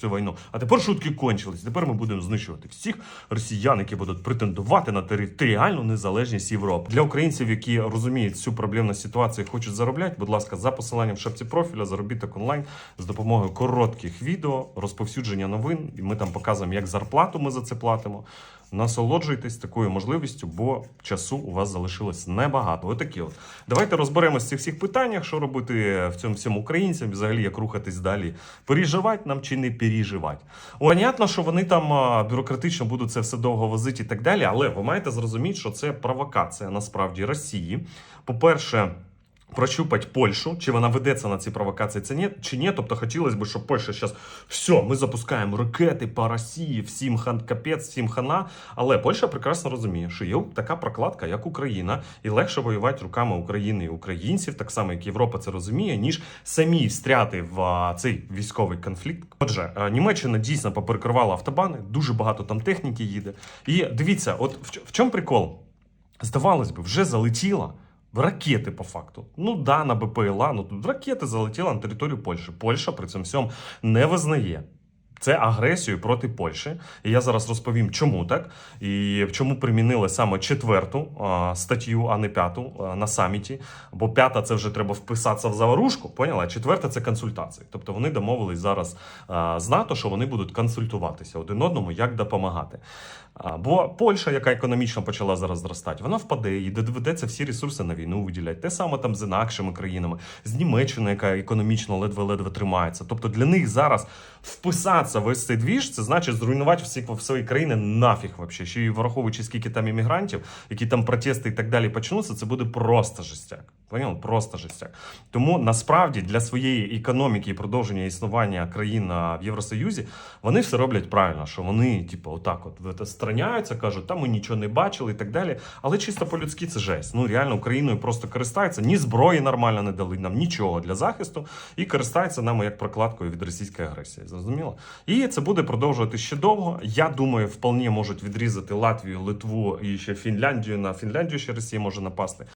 цю війну, а тепер шутки кончились. Тепер ми будемо знищувати всіх росіян, які будуть претендувати на територіальну незалежність Європи. Для українців, які розуміють цю проблемну ситуацію, і хочуть заробляти. Будь ласка, за посиланням в шапці профіля заробіток онлайн з допомогою коротких відео, розповсюдження новин. І ми там показуємо, як зарплату ми за це платимо. Насолоджуйтесь такою можливістю, бо часу у вас залишилось небагато. Отакі от. Давайте розберемося в цих всіх питаннях, що робити в цьому всьому українцям, взагалі як рухатись далі. Переживати нам чи не переживати. Понятно, що вони там бюрократично будуть це все довго возити і так далі, але ви маєте зрозуміти, що це провокація насправді Росії. По-перше, прощупать Польщу, чи вона ведеться на ці провокації, це ні, чи ні. Тобто хотілося б, щоб Польща зараз все, ми запускаємо ракети по Росії, всім хан капець, всім хана. Але Польща прекрасно розуміє, що є така прокладка, як Україна, і легше воювати руками України і українців, так само як Європа це розуміє, ніж самі встряти в цей військовий конфлікт. Отже, Німеччина дійсно поперекривала автобани, дуже багато там техніки їде. І дивіться, от в чому прикол? Здавалось би, вже залетіла. Ракети по факту. Ну да, на БПЛА, ну тут ракети залетіли на територію Польщі. Польща при цьому всьому не визнає. Це агресію проти Польщі. І я зараз розповім, чому так, і чому примінили саме четверту статтю, а не п'яту на саміті. Бо п'ята це вже треба вписатися в заварушку, поняла? Четверта це консультації. Тобто вони домовились зараз з НАТО, що вони будуть консультуватися один одному, як допомагати. Бо Польща, яка економічно почала зараз зростати, вона впаде, їй доведеться всі ресурси на війну виділяти. Те саме там з інакшими країнами, з Німеччиною, яка економічно ледве-ледве тримається. Тобто для них зараз вписатися в ось цей двіж, це значить зруйнувати всі в свої країни нафіг вообще. Ще й враховуючи скільки там іммігрантів, які там протести і так далі почнуться, це буде просто жестяк. Поняв? Просто жестяк. Тому насправді для своєї економіки і продовження існування країн в Євросоюзі вони все роблять правильно, що вони, типу, отак, от страняються, кажуть, там ми нічого не бачили і так далі. Але чисто по-людськи це жесть. Ну реально Україною просто користаються, ні зброї нормально не дали нам нічого для захисту, і користаються нами як прокладкою від російської агресії. Зрозуміло? І це буде продовжувати ще довго. Я думаю, вполне можуть відрізати Латвію, Литву і ще Фінляндію. На Фінляндію ще Росія може напасти.